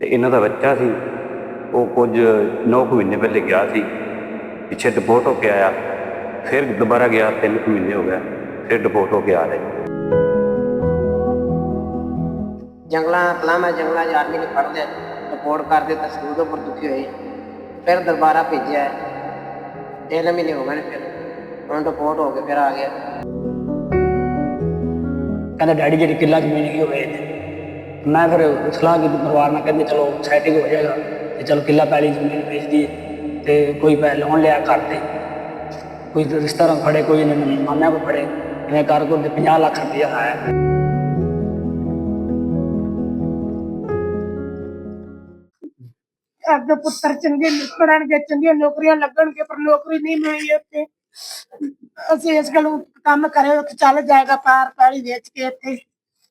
ਤੇ ਇਹਨਾਂ ਦਾ ਬੱਚਾ ਸੀ ਉਹ ਕੁਝ 9 ਮਹੀਨੇ ਪਹਿਲੇ ਗਿਆ ਸੀ ਪਿੱਛੇ ਡਿਪੋਰਟ ਹੋ ਕੇ ਆਇਆ ਫਿਰ ਦੁਬਾਰਾ ਗਿਆ 3 ਮਹੀਨੇ ਹੋ ਗਏ ਫਿਰ ਡਿਪੋਰਟ ਹੋ ਕੇ ਆ ਰਿਹਾ। ਜੀ। ਜੰਗਲਾਂ ਪਲਾਮਾ ਜੰਗਲਾਂ 'ਚ ਆਰਮੀ ਨੇ ਫੜ ਲਿਆ ਰਿਪੋਰਟ ਕਰ ਦਿੱਤਾ ਸੀ ਉਦੋਂ ਪਰ ਦੁਖੀ ਹੋਏ ਫਿਰ ਦਰਬਾਰਾ ਭੇਜਿਆ। ਤਿੰਨ ਮਹੀਨੇ ਹੋ ਗਏ ਨੇ ਫਿਰ ਹੁਣ ਰਿਪੋਰਟ ਹੋ ਕੇ ਫਿਰ ਆ ਗਿਆ। ਕਹਿੰਦਾ ਡੈਡੀ ਜਿਹੜੀ ਕਿੱਲਾ ਜ਼ਮੀਨ ਕੀ ਹੋਵੇ ਮੈਂ ਫਿਰ ਸਲਾਹ ਕੀਤੀ ਪਰਿਵਾਰ ਨਾਲ, ਕਹਿੰਦੇ ਚਲੋ ਸੈਟਿੰਗ ਹੋ ਜਾਏਗਾ ਤੇ ਚਲੋ ਕਿੱਲਾ ਪੈਲੀ ਜ਼ਮੀਨ ਵੇਚ ਦਈਏ ਤੇ ਕੋਈ ਪੈ ਲੋਨ ਲਿਆ ਕਰਦੇ ਕੋਈ ਰਿਸ਼ਤੇਦਾਰ ਫੜੇ, ਕੋਈ ਨੇ ਮਾਮਿਆਂ ਕੋ ਫੜੇ ਇਹਨੇ ਕਰ ਕੋ 50 ਲੱਖ ਰੁਪਇਆ ਆਇਆ। ਆਪਦੇ ਪੁੱਤਰ ਚੰਗੇ ਪੜਨਗੇ ਚੰਗੀਆਂ ਨੌਕਰੀਆਂ ਲੱਗਣਗੇ, ਪਰ ਨੌਕਰੀ ਨਹੀਂ ਮਿਲੀ ਇੱਥੇ ਅਸੀਂ ਇਸ ਗੱਲ ਕੰਮ ਕਰੇ ਚੱਲ ਜਾਏਗਾ, ਪਾਰ ਪਾੜੀ ਵੇਚ ਕੇ ਇੱਥੇ।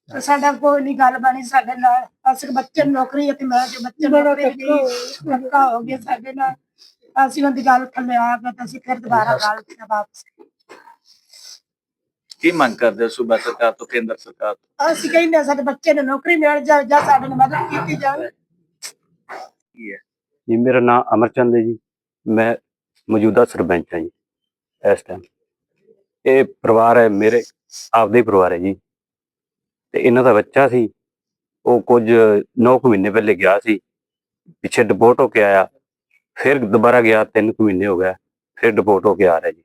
ਤੇ ਸਾਡਾ ਕੋਈ ਨਹੀਂ ਗੱਲ ਬਣੀ ਸਾਡੇ ਨਾਲ। ਅਸੀਂ ਬੱਚੇ ਨੂੰ ਨੌਕਰੀ ਅਤੇ ਮੈਂ ਜੋ ਬੱਚੇ ਨੂੰ ਨੌਕਰੀ ਨਹੀਂ ਧੱਕਾ ਹੋ ਗਿਆ ਸਾਡੇ ਨਾਲ। ਅਸੀਂ ਉਹਦੀ ਗੱਲ ਥੱਲੇ ਆ ਗਏ ਤਾਂ ਅਸੀਂ ਫਿਰ ਦੁਬਾਰਾ ਗੱਲ ਤੇ ਵਾਪਸ। ਕੀ ਮੰਗ ਕਰਦੇ ਹੋ ਸੂਬਾ ਸਰਕਾਰ ਤੋਂ ਕੇਂਦਰ ਸਰਕਾਰ ਤੋਂ? ਅਸੀਂ ਕਹਿੰਦੇ ਹਾਂ ਸਾਡੇ ਬੱਚੇ ਨੂੰ ਨੌਕਰੀ ਮਿਲ ਜਾਵੇ ਜਾਂ ਸਾਡੇ ਨਾਲ ਮਦਦ ਕੀਤੀ ਜਾਵੇ। ਕੀ ਹੈ? ਜੀ ਮੇਰਾ ਨਾਮ ਅਮਰਚੰਦ ਹੈ ਜੀ। ਮੈਂ ਮੌਜੂਦਾ ਸਰਪੰਚ ਹਾਂ ਜੀ ਇਸ ਟਾਈਮ ਇਹ ਪਰਿਵਾਰ ਹੈ ਮੇਰੇ ਆਪਦੇ ਪਰਿਵਾਰ ਹੈ ਜੀ। ਤੇ ਇਹਨਾਂ ਦਾ ਬੱਚਾ ਸੀ ਉਹ ਕੁਝ 9 ਮਹੀਨੇ ਪਹਿਲੇ ਗਿਆ ਸੀ ਪਿੱਛੇ ਡਿਪੋਰਟ ਹੋ ਕੇ ਆਇਆ ਫਿਰ ਦੁਬਾਰਾ ਗਿਆ 3 ਮਹੀਨੇ ਹੋ ਗਏ ਫਿਰ ਡਿਪੋਰਟ ਹੋ ਕੇ ਆ ਰਿਹਾ ਜੀ।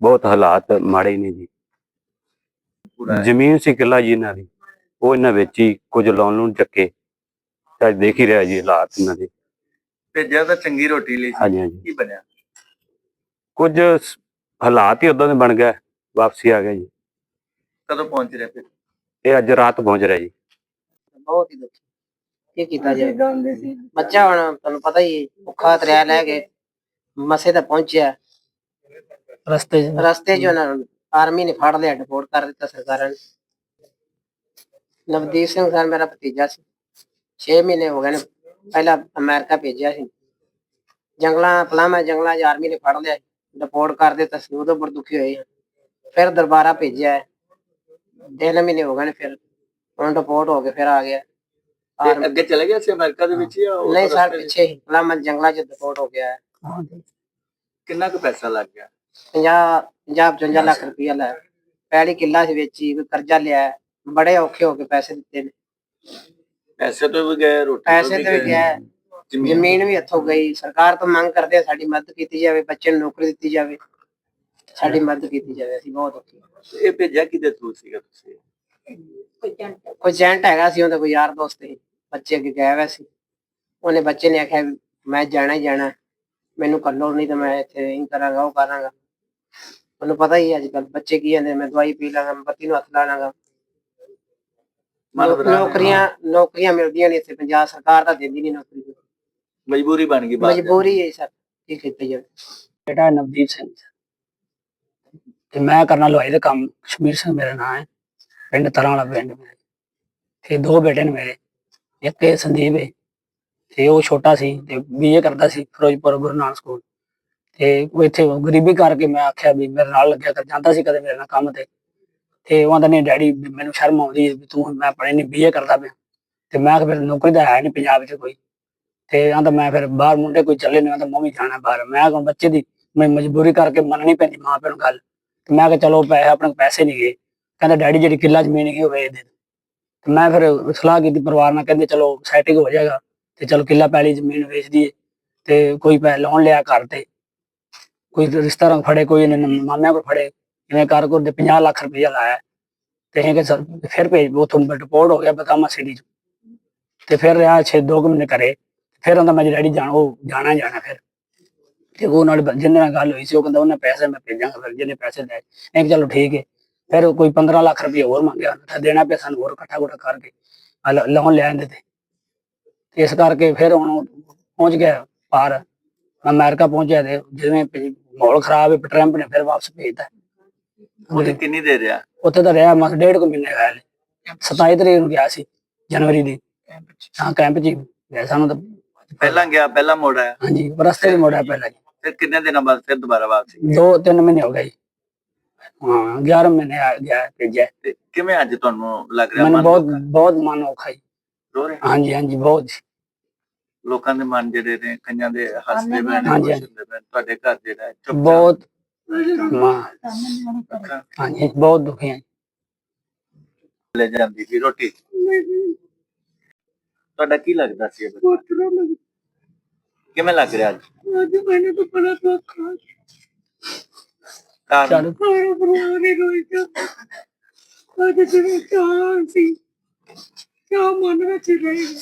ਬਹੁਤ ਹਾਲਾਤ ਮਾੜੇ ਨੇ ਜੀ। ਜ਼ਮੀਨ ਸੀ ਕਿੱਲਾ ਜੀ ਇਹਨਾਂ ਦੀ ਉਹ ਇਹਨਾਂ ਵਿੱਚ ਹੀ ਕੁਝ ਲੋਨ ਲੋਨ ਚੱਕੇ ਤਾਂ ਦੇਖ ਹੀ ਰਿਹਾ ਜੀ ਹਾਲਾਤ ਇਹਨਾਂ ਦੇ। ਤਾਂ ਚੰਗੀ ਰੋਟੀ ਲਈ ਹਾਂਜੀ ਹਾਂਜੀ। ਕੀ ਬਣਿਆ? ਕੁਝ ਹਾਲਾਤ ਹੀ ਉਦਾਂ ਦੇ ਬਣ ਗਏ ਵਾਪਸੀ ਆ ਗਿਆ ਜੀ। ਕਦੋਂ ਪਹੁੰਚ ਰਹੇ ਫਿਰ? ਇਹ ਅੱਜ ਰਾਤ ਪਹੁੰਚ ਰਿਹਾ ਜੀ। ਬਹੁਤ ਹੀ ਦੁਖੀ। ਕੀ ਕੀਤਾ ਜਾਏ? ਗਾਉਂਦੇ ਸੀ ਬੱਚਾ ਹੁਣ ਤੁਹਾਨੂੰ ਪਤਾ ਹੀ ਹੈ, ਭੁੱਖਾ ਤਰਿਆ ਲੈ ਕੇ ਮਸੇ ਤਾਂ ਪਹੁੰਚਿਆ। ਰਸਤੇ 'ਚ। ਰਸਤੇ 'ਚ ਉਹਨਾਂ ਨੂੰ ਆਰਮੀ ਨੇ ਫੜ ਲਿਆ ਡਿਪੋਰਟ ਕਰ ਦਿੱਤਾ ਸਰਕਾਰਾਂ ਨੇ। ਨਵਦੀਪ ਸਿੰਘ ਸਰ ਮੇਰਾ ਭਤੀਜਾ ਸੀ। 6 ਮਹੀਨੇ ਹੋ ਗਏ ਨੇ ਪਹਿਲਾਂ ਅਮਰੀਕਾ ਭੇਜਿਆ ਸੀ। ਜੰਗਲਾਂ ਪਲਾਮਾ ਜੰਗਲਾਂ 'ਚ ਆਰਮੀ ਨੇ ਫੜ ਲਿਆ। ਡਿਪੋਰਟ ਕਰ ਦਿੱਤਾ ਸੀ ਉਦੋਂ ਬੜ ਦੁਖੀ ਹੋਏ ਫਿਰ ਦਰਬਾਰਾ ਭੇਜਿਆ। ਤਿੰਨ ਮਹੀਨੇ ਹੋ ਗਏ ਨੇ ਫਿਰ ਹੁਣ ਡਿਪੋਰਟ ਹੋ ਕੇ ਫਿਰ ਆ ਗਿਆ। ਤੇ ਅੱਗੇ ਚਲੇ ਗਿਆ ਸੀ ਅਮਰੀਕਾ ਦੇ ਵਿੱਚ ਜਾਂ ਉਹ ਨਹੀਂ ਸਰ ਰਸਤੇ? ਪਿੱਛੇ ਹੀ ਪਲਾਮਾ ਜੰਗਲਾਂ 'ਚ ਡਿਪੋਰਟ ਹੋ ਗਿਆ ਹਾਂਜੀ। ਕਿੰਨਾ ਕੁ ਪੈਸਾ ਲੱਗ ਗਿਆ? 50 50 55 ਲੱਖ ਰੁਪਇਆ ਲੈ। ਪੈਲੀ ਕਿੱਲਾ ਸੀ ਵੇਚੀ ਕੋਈ ਕਰਜ਼ਾ ਲਿਆ ਬੜੇ ਔਖੇ ਹੋ ਕੇ ਪੈਸੇ ਦਿੱਤੇ ਨੇ। ਪੈਸੇ ਤੋਂ ਵੀ ਗਏ ਰੋਟੀ ਤੋਂ ਪੈਸੇ ਤੇ ਵੀ ਗਿਆ ਜ਼ਮੀਨ ਜ਼ਮੀਨ ਵੀ ਹੱਥੋਂ ਗਈ। ਸਰਕਾਰ ਤੋਂ ਮੰਗ ਕਰਦੇ ਆ ਸਾਡੀ ਮਦਦ ਕੀਤੀ ਜਾਵੇ ਬੱਚੇ ਨੂੰ ਨੌਕਰੀ ਦਿੱਤੀ ਜਾਵੇ। ਸਾਡੀ ਮਦਦ ਕੀਤੀ ਜਾਵੇ ਅਸੀਂ ਬਹੁਤ ਔਖੇ ਹਾਂ। ਇਹ ਭੇਜਿਆ ਕਿਹਦੇ ਥਰੂ ਸੀਗਾ ਤੁਸੀਂ? ਕੋਈ ਏਜੰਟ ਹੈਗਾ ਸੀ ਉਹਦਾ ਕੋਈ ਯਾਰ ਦੋਸਤ ਸੀ ਬੱਚੇ ਅੱਗੇ ਗਿਆ ਹੋਇਆ ਸੀ। ਉਹਨੇ ਬੱਚੇ ਨੇ ਆਖਿਆ ਵੀ ਮੈਂ ਜਾਣਾ ਹੀ ਜਾਣਾ ਮੈਨੂੰ ਕੱਲੋ ਨਹੀਂ ਤਾਂ ਮੈਂ ਇੱਥੇ ਇਹ ਕਰਾਂਗਾ ਉਹ ਕਰਾਂਗਾ। ਉਹਨੂੰ ਪਤਾ ਹੀ ਅੱਜ ਕੱਲ ਬੱਚੇ ਕੀ ਜਾਂਦੇ ਮੈਂ ਦਵਾਈ ਪੀ ਲਾਂਗਾ ਮੈਂ ਬੱਤੀ ਨੂੰ ਹੱਥ ਲਾ ਲਾਂਗਾ। ਮਨ ਨੌ- ਬਣਾ ਨੌਕਰੀਆਂ ਨੌਕਰੀਆਂ ਮਿਲਦੀਆਂ ਨਹੀਂ ਇੱਥੇ ਪੰਜਾਬ ਸਰਕਾਰ ਤਾਂ ਦਿੰਦੀ ਨਹੀਂ ਨੌਕਰੀ ਮਜਬੂਰੀ ਬਣ ਗਈ ਵਿੱਚ। ਮਜਬੂਰੀ ਹੈ ਸਰ ਕੀ ਕੀਤਾ ਜਾਵੇ। ਬੇਟਾ ਨਵਦੀਪ ਸਿੰਘ ਤੇ ਮੈਂ ਕਰਨਾ ਲਵਾਈ ਦਾ ਕੰਮ। ਕਸ਼ਮੀਰ ਸਿੰਘ ਮੇਰਾ ਨਾਮ ਹੈ। ਪਿੰਡ ਤਰਾਂ ਵਾਲਾ ਪਿੰਡ ਮੇਰੇ। ਤੇ ਦੋ ਬੇਟੇ ਨੇ ਮੇਰੇ। ਇੱਕ ਇਹ ਸੰਦੀਪ ਹੈ ਤੇ ਉਹ ਛੋਟਾ ਸੀ ਤੇ ਬੀਏ ਕਰਦਾ ਸੀ ਫਿਰੋਜ਼ਪੁਰ ਗੁਰੂ ਨਾਨਕ ਸਕੂਲ। ਤੇ ਉਹ ਇੱਥੇ ਗਰੀਬੀ ਕਰਕੇ ਮੈਂ ਆਖਿਆ ਵੀ ਮੇਰੇ ਨਾਲ ਲੱਗਿਆ ਕਰ। ਜਾਂਦਾ ਸੀ ਕਦੇ ਮੇਰੇ ਨਾਲ ਕੰਮ ਤੇ। ਤੇ ਉਹ ਕਹਿੰਦਾ ਨਹੀਂ ਡੈਡੀ, ਮੈਨੂੰ ਸ਼ਰਮ ਆਉਂਦੀ ਹੈ ਵੀ ਤੂੰ ਮੈਂ ਪੜ੍ਹੇ ਨਹੀਂ ਬੀਏ ਕਰਦਾ ਪਿਆ। ਤੇ ਮੈਂ ਕਿਹਾ, ਫਿਰ ਨੌਕਰੀ ਤਾਂ ਹੈ ਨਹੀਂ ਪੰਜਾਬ ਚ ਕੋਈ। ਤੇ ਆਂਦਾ, ਮੈਂ ਫਿਰ ਬਾਹਰ ਮੁੰਡੇ ਕੋਈ ਚੱਲੇ ਨਹੀਂ ਆਂਦਾ ਮੈਂ ਵੀ ਜਾਣਾ ਬਾਹਰ। ਮੈਂ ਕਿਹਾ ਬੱਚੇ ਦੀ ਮੈਂ ਮਜਬੂਰੀ ਕਰਕੇ ਮੰਨਣੀ ਪੈਂਦੀ ਮਾਂ ਪਿਓ ਨੂੰ ਗੱਲ। ਤੇ ਮੈਂ ਕਿਹਾ ਚਲੋ ਪੈਸੇ ਆਪਣੇ ਕੋਲ ਪੈਸੇ ਨਹੀਂ ਗਏ। ਕਹਿੰਦਾ, ਡੈਡੀ, ਜਿਹੜੀ ਕਿੱਲਾ ਜ਼ਮੀਨ ਕੀ ਹੋਵੇ ਦੇ। ਤੇ ਮੈਂ ਫਿਰ ਸਲਾਹ ਕੀਤੀ ਪਰਿਵਾਰ ਨਾਲ, ਕਹਿੰਦੇ, ਚਲੋ ਸੈਟਿੰਗ ਹੋ ਜਾਏਗਾ ਤੇ ਚਲੋ ਕਿੱਲਾ ਪੈਲੀ ਜ਼ਮੀਨ ਵੇਚ ਦਈਏ ਤੇ ਕੋਈ ਪੈ ਲੋਨ ਲਿਆ ਘਰ ਤੇ। ਕੋਈ ਰਿਸ਼ਤੇਦਾਰ ਫੜੇ, ਕੋਈ ਇਹਨੇ ਮਾਮਿਆਂ ਕੋਲ ਫੜੇ। ਇਹਨੇ ਕਰ ਦੇ 50 ਲੱਖ ਰੁਪਇਆ ਲਾਇਆ। ਤੇ ਇਹ ਕਿ ਸਰ, ਫਿਰ ਭੇਜ ਉਥੋਂ ਰਿਪੋਰਟ ਹੋ ਗਿਆ ਬਕਾਮਾ ਸਿਟੀ ਚ। ਤੇ ਫਿਰ ਰਿਹਾ 6 2 ਮਹੀਨੇ ਕਰੇ ਫਿਰ ਉਹਦਾ ਮੈਂ ਡੈਡੀ ਜਾਣ, ਉਹ ਜਾਣਾ ਹੀ ਜਾਣਾ ਫਿਰ। ਤੇ ਉਹ ਨਾਲ ਜਿਹਦੇ ਨਾਲ ਗੱਲ ਹੋਈ ਸੀ ਉਹ ਕਹਿੰਦਾ ਉਹਨੇ ਪੈਸੇ ਮੈਂ ਭੇਜਾਂਗਾ ਫਿਰ ਜਿਹਨੇ ਪੈਸੇ ਦੇ ਮੈਂ ਕਿਹਾ ਚਲੋ ਠੀਕ ਹੈ ਫਿਰ ਕੋਈ 15 ਲੱਖ ਰੁਪਏ ਹੋਰ ਮੰਗਿਆ ਤਾਂ ਦੇਣਾ ਪਿਆ ਸਾਨੂੰ ਹੋਰ ਇਕੱਠਾ ਗੁੱਠਾ ਕਰਕੇ ਲੋਨ ਲੈ ਆਂਦੇ ਤੇ। ਇਸ ਕਰਕੇ ਫਿਰ ਹੁਣ ਪਹੁੰਚ ਗਿਆ ਪਾਰ। ਅਮਰੀਕਾ ਪਹੁੰਚਿਆ ਤੇ ਜਿਵੇਂ ਮਾਹੌਲ ਖਰਾਬ ਹੈ ਟਰੰਪ ਨੇ ਫਿਰ ਵਾਪਸ ਭੇਜਤਾ। ਉਹਨੇ ਕਿੰਨੀ ਦੇ ਰਿਹਾ? ਉੱਥੇ ਤਾਂ ਰਿਹਾ ਮਸ ਡੇਢ ਕੁ ਮਹੀਨੇ ਹਲੇ 27 ਤਰੀਕ ਨੂੰ ਗਿਆ ਸੀ ਜਨਵਰੀ ਦੀ। ਹਾਂ ਕੈਂਪ ਗਿਆ। ਸਾਨੂੰ ਤਾਂ ਪਹਿਲਾਂ ਗਿਆ ਪਹਿਲਾਂ ਮੋੜ ਆਇਆ? ਹਾਂਜੀ ਰਸਤੇ ਦੇ ਮੋੜਿਆ ਪਹਿਲਾਂ ਜੀ। ਫਿਰ ਕਿੰਨੇ ਦਿਨਾਂ ਬਾਅਦ ਫਿਰ ਦੁਬਾਰਾ ਵਾਪਸੀ ਦੋ ਤਿੰਨ ਮਹੀਨੇ ਹੋ ਗਏ ਜੀ। ਹਾਂ 11 ਮਹੀਨੇ ਆ ਗਿਆ ਭੇਜਿਆ। ਤੇ ਕਿਵੇਂ ਅੱਜ ਤੁਹਾਨੂੰ ਲੱਗ ਰਿਹਾ? ਮੈਨੂੰ ਮਨ ਬਹੁਤ? ਬਹੁਤ ਮਨ ਔਖਾ ਜੀ। ਰੋ ਰਹੇ ਹਾਂਜੀ ਹਾਂਜੀ ਬਹੁਤ ਜੀ। ਲੋਕਾਂ ਦੇ ਮਨ ਜਿਹੜੇ ਨੇ ਕਈਆਂ ਦੇ ਹੱਸਦੇ ਪਏ ਨੇ ਹਾਂਜੀ, ਖੁਸ਼ ਹੁੰਦੇ ਪਏ ਨੇ। ਤੁਹਾਡੇ ਘਰ ਜਿਹੜਾ ਹੈ ਚੁੱਪ ਬਹੁਤ ਮਾਂ ਅੱਖਾਂ ਹਾਂਜੀ ਬਹੁਤ ਦੁਖੀ ਹਾਂ ਲੈ ਜਾਂਦੀ ਸੀ ਰੋਟੀ। ਤੁਹਾਡਾ ਕੀ ਲੱਗਦਾ ਸੀ ਇਹ ਬੱਚਾ? ਕਿਵੇਂ ਲੱਗ ਰਿਹਾ ਅੱਜ? ਅੱਜ ਮੈਨੂੰ ਤਾਂ ਬੜਾ ਦੁੱਖ ਆ। ਕਾਰਨ? ਚਲੋ। ਮਾਰਾ ਪਰਵਾਹ ਨਹੀਂ ਰੋਈ ਜਾਂਦਾ। ਅੱਜ ਜਿਹੜੇ ਚਾਹ ਸੀ ਚਾਹ ਮਨ ਵਿੱਚ ਹੀ ਰਹੇਗਾ